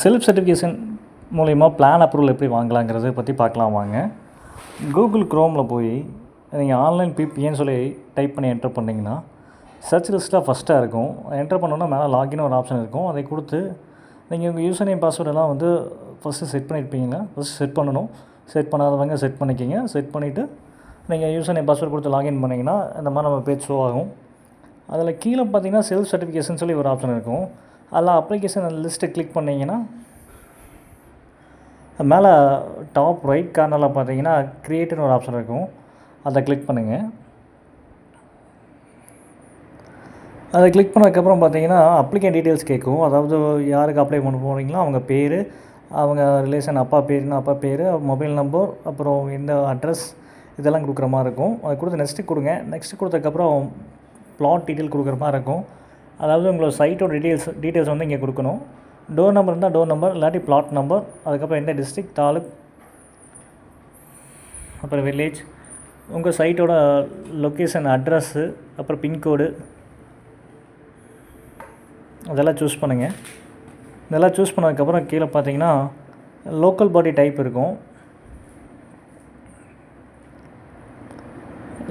Self certification மூலிமா plan approval எப்படி வாங்கலாங்கிறத பற்றி பார்க்கலாம் வாங்க. கூகுள் க்ரோமில் போய் நீங்கள் ஆன்லைன் பிபிஏன்னு சொல்லி டைப் பண்ணி என்டர் பண்ணிங்கன்னா சர்ச் லிஸ்ட்டாக ஃபஸ்ட்டாக இருக்கும். என்டர் பண்ணோன்னா மேலே லாகின் ஒரு ஆப்ஷன் இருக்கும். அதை கொடுத்து நீங்கள் உங்கள் யூசர் நேம் பாஸ்வேர்டெல்லாம் வந்து ஃபஸ்ட்டு செட் பண்ணியிருப்பீங்களா ஃபஸ்ட்டு செட் பண்ணணும். செட் பண்ணாதவங்க செட் பண்ணிக்கிங்க. செட் பண்ணிவிட்டு நீங்கள் யூசர் நேம் பாஸ்வேர்டு கொடுத்து லாகின் பண்ணிங்கன்னா இந்த மாதிரி நம்ம பேஜ் ஷோ ஆகும். அதில் கீழே பார்த்தீங்கன்னா செல்ஃப் சர்டிஃபிகேஷன் சொல்லி ஒரு ஆப்ஷன் இருக்கும். அதில் அப்ளிகேஷன் லிஸ்ட்டை கிளிக் பண்ணிங்கன்னா மேலே டாப் ரைட் கார்னரில் பார்த்தீங்கன்னா க்ரியேட்னு ஒரு ஆப்ஷன் இருக்கும். அதை கிளிக் பண்ணுங்கள் அதை கிளிக் பண்ணதுக்கப்புறம் பார்த்தீங்கன்னா அப்ளிகேன் டீட்டெயில்ஸ் கேட்கும். அதாவது யாருக்கு அப்ளை பண்ண போகிறீங்களோ அவங்க பேர் அவங்க ரிலேஷன் அப்பா பேருனா அப்பா பேர் மொபைல் நம்பர் அப்புறம் இந்த அட்ரஸ் இதெல்லாம் கொடுக்குற மாதிரி இருக்கும். அதை கொடுத்து நெக்ஸ்ட்டு கொடுங்க. நெக்ஸ்ட்டு கொடுத்ததுக்கப்புறம் ப்ளாட் டீட்டெயில் கொடுக்குற மாதிரி இருக்கும். அதாவது உங்களோட சைட்டோட டீட்டெயில்ஸ் டீட்டெயில்ஸ் வந்து இங்கே கொடுக்கணும். டோர் நம்பர் இருந்தால் டோர் நம்பர் இல்லாட்டி பிளாட் நம்பர் அதுக்கப்புறம் எந்த டிஸ்ட்ரிக் தாலுக் அப்புறம் வில்லேஜ் உங்கள் சைட்டோட லொக்கேஷன் அட்ரஸ்ஸு அப்புறம் பின்கோடு அதெல்லாம் சூஸ் பண்ணுங்கள் இதெல்லாம் சூஸ் பண்ணதுக்கப்புறம் கீழே பார்த்தீங்கன்னா லோக்கல் பாடி டைப் இருக்கும்.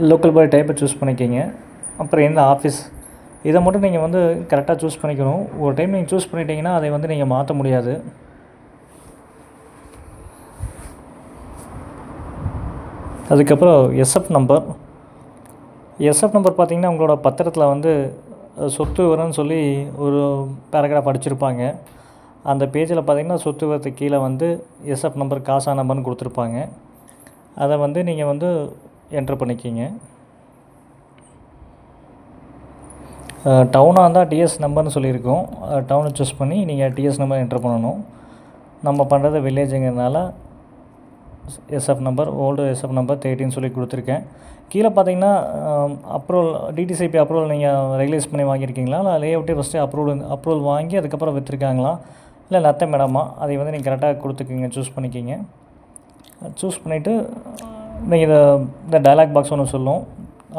லோக்கல் பாடி டைப்பை சூஸ் பண்ணிக்கிங்க. அப்புறம் எந்த ஆஃபீஸ் இதை மட்டும் நீங்கள் வந்து கரெக்டாக சூஸ் பண்ணிக்கணும். ஒரு டைம் நீங்கள் சூஸ் பண்ணிட்டீங்கன்னா அதை வந்து நீங்கள் மாற்ற முடியாது. அதுக்கப்புறம் எஸ்எஃப் நம்பர் எஸ்எஃப் நம்பர் பார்த்திங்கன்னா உங்களோட பத்திரத்தில் வந்து சொத்து விவரம்னு சொல்லி ஒரு பேராகிராஃப் அடிச்சிருப்பாங்க. அந்த பேஜில் பார்த்திங்கன்னா சொத்து விவரத்துக்கு கீழே வந்து எஸ்எஃப் நம்பர் காசா நம்பர்னு கொடுத்துருப்பாங்க. அதை வந்து நீங்கள் வந்து என்ட்ரு பண்ணிக்கிங்க. டவுனாக இருந்தால் டிஎஸ் நம்பர்னு சொல்லியிருக்கோம். டவுனை சூஸ் பண்ணி நீங்கள் டிஎஸ் நம்பர் என்ட்ரு பண்ணணும். நம்ம பண்ணுறது வில்லேஜுங்கிறதுனால SF number old SF number தேர்ட்டின்னு சொல்லி கொடுத்துருக்கேன். கீழே பார்த்தீங்கன்னா அப்ரூவல் டிடிசிபி அப்ரூவல் நீங்கள் ரெகுலைஸ் பண்ணி வாங்கியிருக்கீங்களா? இல்லை லே அவுட்டே ஃபஸ்ட்டு அப்ரூவல் அப்ரூவல் வாங்கி அதுக்கப்புறம் விற்றுருக்காங்களா இல்லை நத்த மேடமா அதை வந்து நீங்கள் கரெக்டாக கொடுத்துக்கிங்க சூஸ் பண்ணிக்கிங்க. சூஸ் பண்ணிவிட்டு நீங்கள் இதை இந்த டயலாக் பாக்ஸ் ஒன்று சொல்லும்.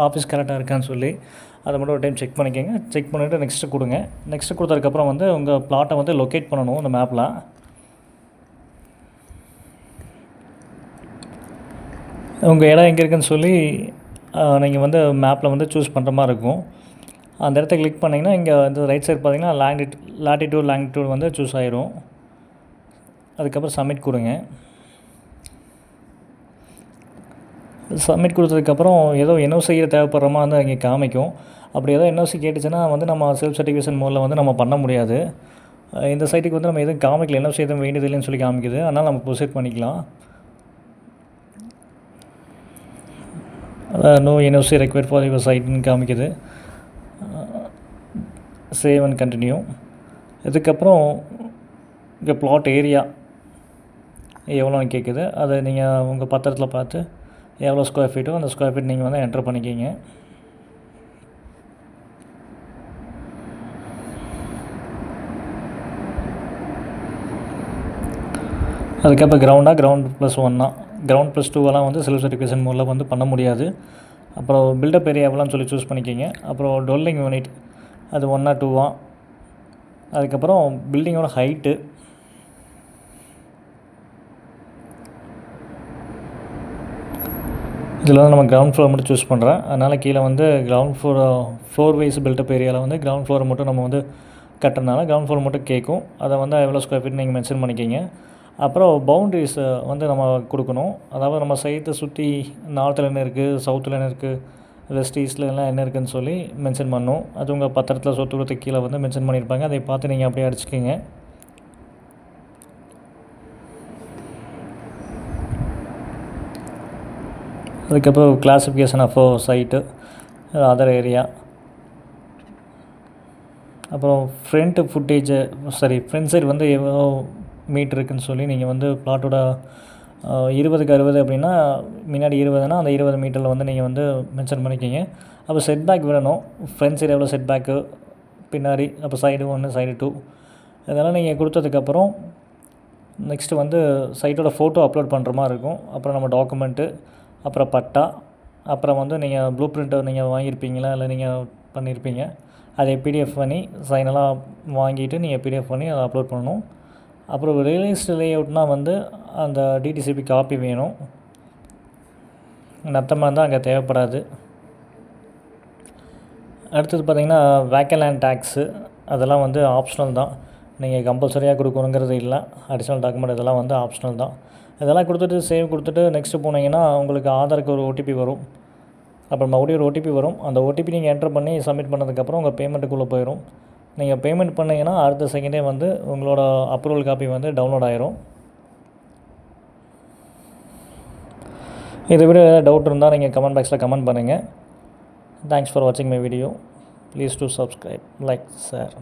ஆஃபீஸ் கரெக்டாக இருக்கான்னு சொல்லி. அதை மட்டும் ஒரு டைம் செக் பண்ணிக்கோங்க. செக் பண்ணிவிட்டு நெக்ஸ்ட்டு கொடுங்க. நெக்ஸ்ட்டு கொடுத்ததுக்கப்புறம் வந்து உங்கள் பிளாட்டை வந்து லொக்கேட் பண்ணணும் இந்த மேப்பில் உங்கள் இடம் எங்கே இருக்குன்னு சொல்லி நீங்கள் வந்து மேப்பில் வந்து சூஸ் பண்ணுற மாதிரி இருக்கும். அந்த இடத்த கிளிக் பண்ணிங்கன்னா இங்கே வந்து ரைட் சைடு பார்த்தீங்கன்னா லேண்டிட் லேட்டிடியூட் லேங்கிடியூட் வந்து சூஸ் ஆயிரும். அதுக்கப்புறம் சப்மிட் கொடுங்க. சப்மிட் கொடுத்ததுக்கப்புறம் ஏதோ என்ஓசி தேவைப்படுற மாதிரி வந்து இங்கே காமிக்கும். அப்படி ஏதோ என்ஓசி கேட்டுச்சுன்னா வந்து நம்ம செல்ஃப் சர்டிஃபிகேஷன் மூலம் வந்து நம்ம பண்ண முடியாது. இந்த சைட்டுக்கு வந்து நம்ம எதுவும் காமிக்கல. என்ஓசி எதுவும் வேண்டியதில்லைன்னு சொல்லி காமிக்குது. அதனால் நம்ம ப்ரொசீட் பண்ணிக்கலாம். No NOC require for your சைட்னு காமிக்குது. சேவ் அண்ட் கண்டினியூ இதுக்கப்புறம் இங்கே ப்ளாட் ஏரியா எவ்வளோன்னு கேட்குது அதை நீங்கள் உங்கள் பத்திரத்தில் பார்த்து எவ்வளோ ஸ்கொயர் ஃபீட்டோ அந்த ஸ்கொயர் ஃபீட் நீங்கள் வந்து என்டர் பண்ணிக்கிங்க. அதுக்கப்புறம் கிரவுண்டாக கிரவுண்ட் ப்ளஸ் ஒன்னா கிரவுண்ட் ப்ளஸ் டூவெல்லாம் வந்து செல்ஃப் சர்டிஃபிகேஷன் மூலம் வந்து பண்ண முடியாது. அப்புறம் பில்டப் ஏரியாவெல்லாம் எவ்வளோன்னு சொல்லி சூஸ் பண்ணிக்கிங்க. அப்புறம் டொல்லிங் யூனிட் அது ஒன்னா டூவா அதுக்கப்புறம் பில்டிங்கோட ஹைட்டு இதில் வந்து நம்ம கிரவுண்ட் ஃப்ளோர் மட்டும் சூஸ் பண்ணுறேன் அதனால் கீழே வந்து ground floor floor wise built up ஏரியாவில் வந்து கிரவுண்ட் ஃப்ளோரை மட்டும் நம்ம வந்து கட்டுறதுனால கிரவுண்ட் ஃப்ளோர் மட்டும் கேட்கும் அதை வந்து எவ்வளோ ஸ்கொயர் ஃபீட் நீங்கள் மென்ஷன் பண்ணிக்கிங்க. அப்புறம் பவுண்ட்ரிஸ் வந்து நம்ம கொடுக்கணும். அதாவது நம்ம சைட்டை சுற்றி நார்த்தில் என்ன இருக்குது சவுத்தில் என்ன இருக்குது வெஸ்ட் ஈஸ்டில் எல்லாம் என்ன இருக்குதுன்னு சொல்லி மென்ஷன் பண்ணணும். அது உங்கள் பத்திரத்தில் சொத்து கீழே வந்து மென்ஷன் பண்ணியிருப்பாங்க. அதை பார்த்து நீங்கள் அப்படியே அடிச்சுக்கிங்க. அதுக்கப்புறம் classification of site other area அப்புறம் front footage sorry front side வந்து எவ்வளோ மீட்ரு இருக்குன்னு சொல்லி நீங்கள் வந்து பிளாட்டோட இருபதுக்கு அறுபது அப்படின்னா முன்னாடி இருபதுனா அந்த இருபது மீட்டரில் வந்து நீங்கள் வந்து மென்ஷன் பண்ணிக்கிங்க. அப்போ செட் பேக் விடணும். ஃப்ரண்ட் சைடு எவ்வளோ செட் பேக்கு பின்னாடி அப்போ சைடு ஒன்று சைடு டூ இதெல்லாம் நீங்கள் கொடுத்ததுக்கப்புறம் நெக்ஸ்ட்டு வந்து சைட்டோட ஃபோட்டோ அப்லோட் பண்ணுற மாதிரி இருக்கும். அப்புறம் நம்ம டாக்குமெண்ட்டு அப்புறம் பட்டா அப்புறம் வந்து நீங்கள் ப்ளூ பிரிண்ட்டை நீங்கள் வாங்கியிருப்பீங்களா? இல்லை நீங்கள் பண்ணியிருப்பீங்க? அதை பிடிஎஃப் பண்ணி சைனெல்லாம் வாங்கிட்டு நீங்கள் பிடிஎஃப் பண்ணி அதை அப்லோட் பண்ணணும். அப்புறம் ரியலைஸ்டு லேஅவுட்னால் வந்து அந்த டிடிசிபி காப்பி வேணும். நத்தமாக இருந்தால் அங்கே தேவைப்படாது. அடுத்தது பார்த்திங்கன்னா வேக்கலேண்ட் டேக்ஸு அதெல்லாம் வந்து ஆப்ஷனல் தான். நீங்கள் கம்பல்சரியாக கொடுக்கணுங்கிறது இல்லை. அடிஷ்னல் டாக்குமெண்ட் இதெல்லாம் வந்து ஆப்ஷனல் தான். இதெல்லாம் கொடுத்துட்டு சேவ் கொடுத்துட்டு நெக்ஸ்ட்டு போனீங்கன்னா உங்களுக்கு ஆதாருக்கு ஒரு ஓடிபி வரும். அப்புறம் மறுபடியும் ஒரு ஓடிபி வரும். அந்த ஓடிபி நீங்கள் என்டர் பண்ணி சப்மிட் பண்ணதுக்கப்புறம் உங்கள் பேமெண்ட்டுக்குள்ளே போயிடும் நீங்கள் பேமெண்ட் பண்ணிங்கன்னா அடுத்த செகண்டே வந்து உங்களோட அப்ரூவல் காப்பி வந்து டவுன்லோட் ஆயிரும். இதை விட ஏதாவது டவுட் இருந்தால் நீங்கள் கமெண்ட் பாக்ஸில் கமெண்ட் பண்ணுங்கள் தேங்க்ஸ் ஃபார் வாட்சிங் my video please do subscribe like sir